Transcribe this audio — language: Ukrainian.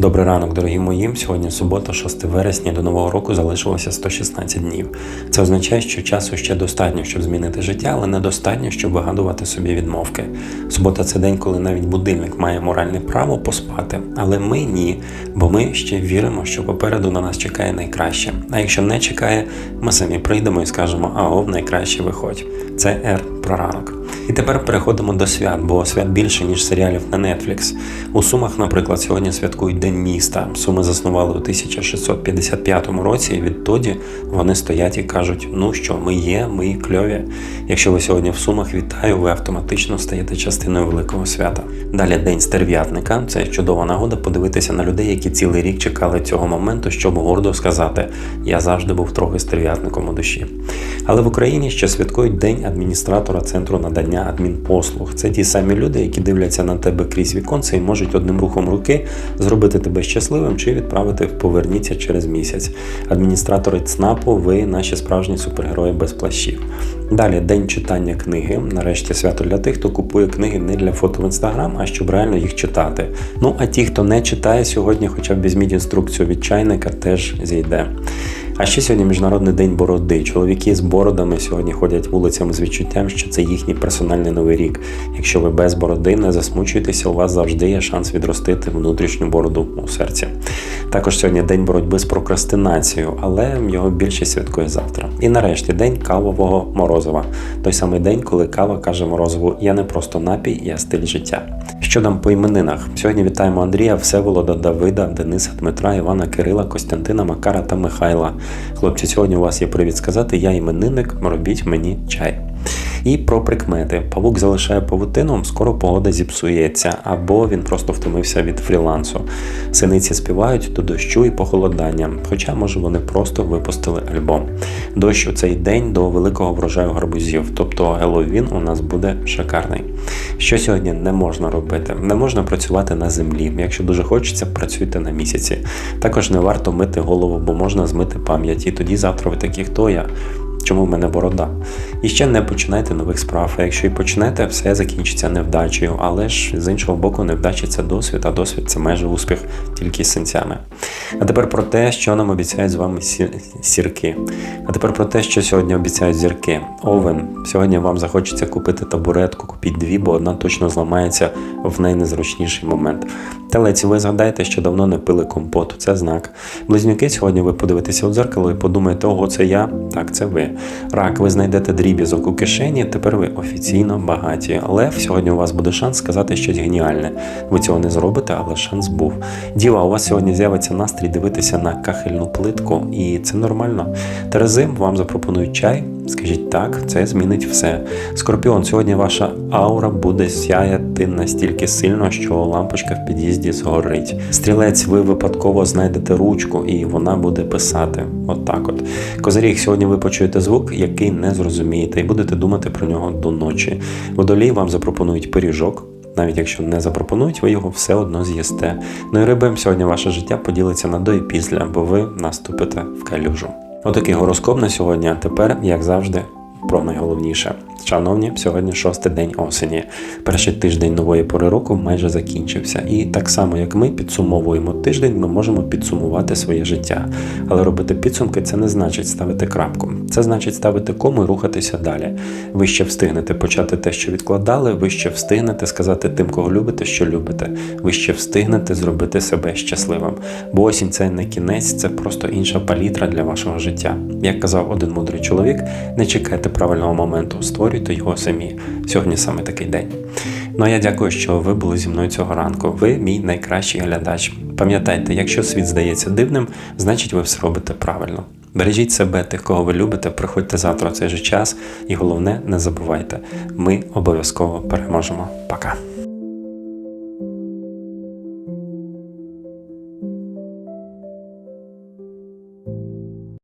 Добрий ранок, дорогі мої. Сьогодні субота, 6 вересня, до нового року залишилося 116 днів. Це означає, що часу ще достатньо, щоб змінити життя, але недостатньо, щоб вигадувати собі відмовки. Субота це день, коли навіть будильник має моральне право поспати, але ми ні, бо ми ще віримо, що попереду на нас чекає найкраще. А якщо не чекає, ми самі прийдемо і скажемо: ао, найкраще виходь. Це Р про ранок. І тепер переходимо до свят, бо свят більше, ніж серіалів на Netflix. У Сумах, наприклад, сьогодні святкують День міста. Суми заснували у 1655 році, і відтоді вони стоять і кажуть: ну що, ми є, ми кльові. Якщо ви сьогодні в Сумах, вітаю, ви автоматично стаєте частиною великого свята. Далі День стерв'ятника. Це чудова нагода подивитися на людей, які цілий рік чекали цього моменту, щоб гордо сказати: я завжди був трохи стерв'ятником у душі. Але в Україні ще святкують День адміністратора центру надання адмінпослуг. Це ті самі люди, які дивляться на тебе крізь віконце і можуть одним рухом руки зробити тебе щасливим чи відправити в поверніться через місяць. Адміністратори ЦНАПу, ви наші справжні супергерої без плащів. Далі день читання книги. Нарешті свято для тих, хто купує книги не для фото в інстаграм, а щоб реально їх читати. Ну а ті, хто не читає сьогодні, хоча б візьміть інструкцію від чайника, теж зійде. А ще сьогодні міжнародний день бороди. Чоловіки з бородами сьогодні ходять вулицями з відчуттям, що це їхній персональний новий рік. Якщо ви без бороди, не засмучуйтеся, у вас завжди є шанс відростити внутрішню бороду у серці. Також сьогодні день боротьби з прокрастинацією, але його більшість святкує завтра. І нарешті день кавового морозива. Той самий день, коли кава каже морозиву: Я не просто напій, я стиль життя. Що там по іменинах? Сьогодні вітаємо Андрія, Всеволода, Давида, Дениса, Дмитра, Івана, Кирила, Костянтина, Макара та Михайла. Хлопці, сьогодні у вас є привід сказати: Я іменинник, робіть мені чай. І про прикмети. Павук залишає павутину, скоро погода зіпсується, або він просто втомився від фрілансу. Синиці співають до дощу і похолодання, хоча, може, вони просто випустили альбом. Дощ у цей день до великого врожаю гарбузів, тобто Геловін у нас буде шикарний. Що сьогодні не можна робити? Не можна працювати на землі. Якщо дуже хочеться, працюйте на місяці. Також не варто мити голову, бо можна змити пам'ять. І тоді завтра ви такі, хто я? Чому в мене борода? І ще не починайте нових справ. А якщо і почнете, все закінчиться невдачею. Але ж з іншого боку, невдача це досвід, а досвід це майже успіх тільки з синцями. А тепер про те, що нам обіцяють з вами сі- сірки. А тепер про те, що сьогодні обіцяють зірки. Овен. Сьогодні вам захочеться купити табуретку, купіть дві, бо одна точно зламається в найнезручніший момент. Телець, ви згадаєте, що давно не пили компоту, це знак. Близнюки, сьогодні ви подивитеся у дзеркало і подумаєте, ого, це я, так, це ви. Рак, ви знайдете дріб'язок у кишені, тепер ви офіційно багаті. Лев, сьогодні у вас буде шанс сказати щось геніальне. Ви цього не зробите, але шанс був. Діва, у вас сьогодні з'явиться настрій дивитися на кахельну плитку, і це нормально. Терези, вам запропонують чай. Скажіть так, це змінить все. Скорпіон, сьогодні ваша аура буде сяяти настільки сильно, що лампочка в під'їзді згорить. Стрілець, ви випадково знайдете ручку, і вона буде писати. От так от. Козиріг, сьогодні ви почуєте звук, який не зрозумієте, і будете думати про нього до ночі. Водолій вам запропонують пиріжок. Навіть якщо не запропонують, ви його все одно з'їсте. Ну і рибам сьогодні ваше життя поділиться на до і після, бо ви наступите в калюжу. Отакий гороскоп на сьогодні. А тепер, як завжди, про найголовніше. Шановні, сьогодні шостий день осені. Перший тиждень нової пори року майже закінчився. І так само, як ми підсумовуємо тиждень, ми можемо підсумувати своє життя. Але робити підсумки це не значить ставити крапку. Це значить ставити кому і рухатися далі. Ви ще встигнете почати те, що відкладали, ви ще встигнете сказати тим, кого любите, що любите. Ви ще встигнете зробити себе щасливим. Бо осінь це не кінець, це просто інша палітра для вашого життя. Як казав один мудрий чоловік, не чекайте правильного моменту, створюйте його самі. Сьогодні саме такий день. Ну а я дякую, що ви були зі мною цього ранку. Ви мій найкращий глядач. Пам'ятайте, якщо світ здається дивним, значить ви все робите правильно. Бережіть себе, тих, кого ви любите, приходьте завтра в цей же час, і головне, не забувайте, ми обов'язково переможемо. Пока.